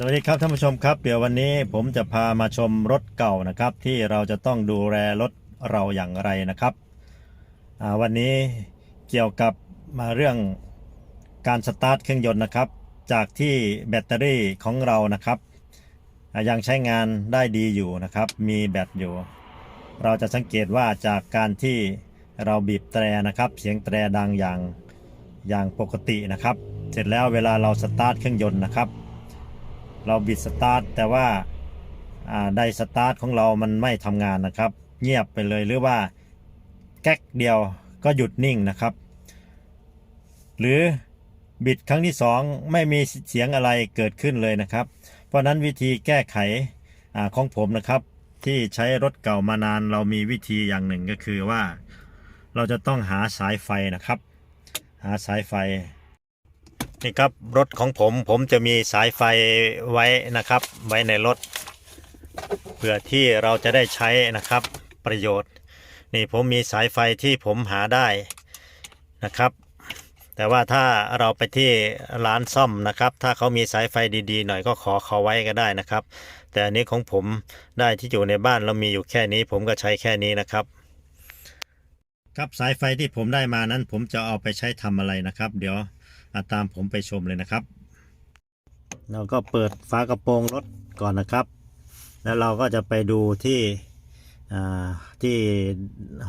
สวัสดีครับท่านผู้ชมครับ เดี๋ยววันนี้ผมจะพามาชมรถเก่านะครับ ที่เราจะต้องดูแลรถเราอย่างไรนะครับวันนี้เกี่ยวกับมาเรื่องการสตาร์ทเครื่องยนต์นะครับ จากที่แบตเตอรี่ของเรานะครับยังใช้งานได้ดีอยู่นะครับ มีแบตอยู่ เราจะสังเกตว่าจากการที่เราบีบแตรนะครับ เสียงแตรดังอย่างอย่างปกตินะครับ เสร็จแล้วเวลาเราสตาร์ทเครื่องยนต์นะครับ เราบิดสตาร์ทแต่ว่าไดสตาร์ทของเรามันไม่ทำงานนะครับ เงียบไปเลยหรือว่าแก๊กเดียวก็หยุดนิ่งนะครับ หรือบิดครั้งที่สองไม่มีเสียงอะไรเกิดขึ้นเลยนะครับ เพราะนั้นวิธีแก้ไขอของผมนะครับ ที่ใช้รถเก่ามานานเรามีวิธีอย่างหนึ่งก็คือว่า เราจะต้องหาสายไฟนะครับ หาสายไฟ นี่ครับรถของผมผมจะมีสายไฟไว้นะครับ ไว้ในรถเพื่อที่เราจะได้ใช้นะครับประโยชน์ นี่ผมมีสายไฟที่ผมหาได้นะครับ แต่ว่าถ้าเราไปที่ร้านซ่อมนะครับ ถ้าเขามีสายไฟดีๆ หน่อยก็ขอเขาไว้ก็ได้นะครับ แต่อันนี้ของผมได้ที่อยู่ในบ้านเรามีอยู่แค่นี้ ผมก็ใช้แค่นี้นะครับ ครับสายไฟที่ผมได้มานั้น ผมจะเอาไปใช้ทำอะไรนะครับ เดี๋ยว ตามผมไปชมเลยนะครับ เราก็เปิดฝากระโปรงรถก่อนนะครับ แล้วเราก็จะไปดูที่ที่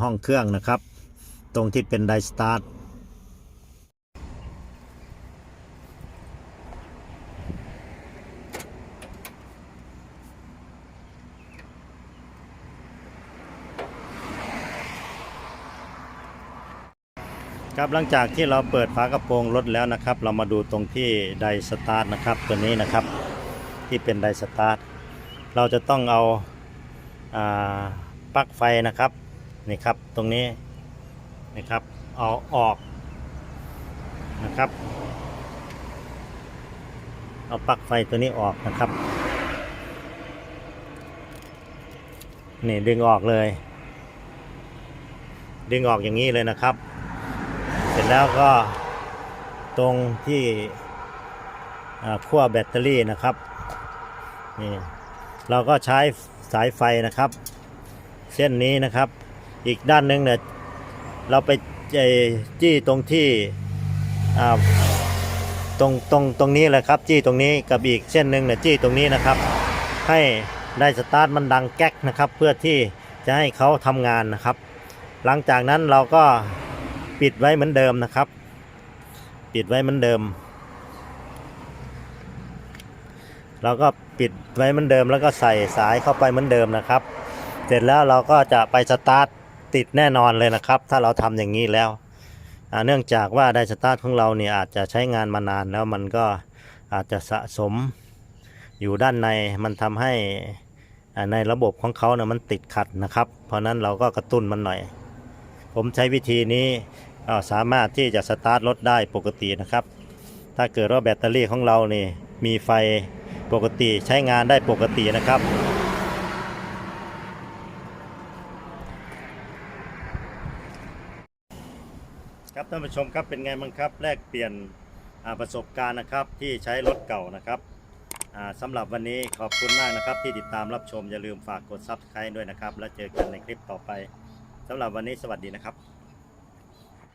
ห้องเครื่องนะครับ ตรงที่เป็นไดสตาร์ท ครับหลังจากที่เราเปิดฝากระโปรงรถแล้วนะครับ เรามาดูตรงที่ไดสตาร์ทนะครับตัวนี้นะครับที่เป็นไดสตาร์ทเราจะต้องเอาอาปลั๊กไฟนะครับนี่ครับตรงนี้นะครับเอาออกนะครับ เอาปลั๊กไฟตัวนี้ออกนะครับนี่ดึงออกเลย ดึงออกอย่างนี้เลยนะครับ ร็จแล้วก็ตรงที่ขั้วแบตเตอรี่นะครับนี่เราก็ใช้สายไฟนะครับ เส้นนี้นะครับ อีกด้านหนึ่งเนี่ยเราไปจี้ตรงที่ตรงตรงตรงนี้แหละครับ จี้ตรงนี้กับอีกเส้นหนึ่งเนี่ยจี้ตรงนี้นะครับ ให้ได้สตาร์ทมันดังแก๊กนะครับ เพื่อที่จะให้เขาทำงานนะครับ หลังจากนั้นเราก็ ปิดไว้เหมือนเดิมนะครับ ปิดไว้เหมือนเดิม เราก็ปิดไว้เหมือนเดิมแล้วก็ใส่สายเข้าไปเหมือนเดิมนะครับ เสร็จแล้วเราก็จะไปสตาร์ทติดแน่นอนเลยนะครับ ถ้าเราทำอย่างนี้แล้วเนื่องจากว่าไดสตาร์ทของเราเนี่ยอาจจะใช้งานมานานแล้วมันก็อาจจะสะสมอยู่ด้านในมันทำให้ในระบบของเขาเนี่ยมันติดขัดนะครับ เพราะนั้นเราก็กระตุ้นมันหน่อย ผมใช้วิธีนี้ อ่าสามารถที่จะสตาร์ทรถได้ปกตินะครับ ถ้าเกิดว่าแบตเตอรี่ของเรานี่มีไฟปกติใช้งานได้ปกตินะครับครับท่านผู้ชมครับเป็นไงบ้างครับแลกเปลี่ยนประสบการณ์นะครับที่ใช้รถเก่านะครับสำหรับวันนี้ขอบคุณมากนะครับ ที่ติดตามรับชมอย่าลืมฝากกด Subscribe ด้วยนะครับ แล้วเจอกันในคลิปต่อไปสำหรับวันนี้สวัสดีนะครับ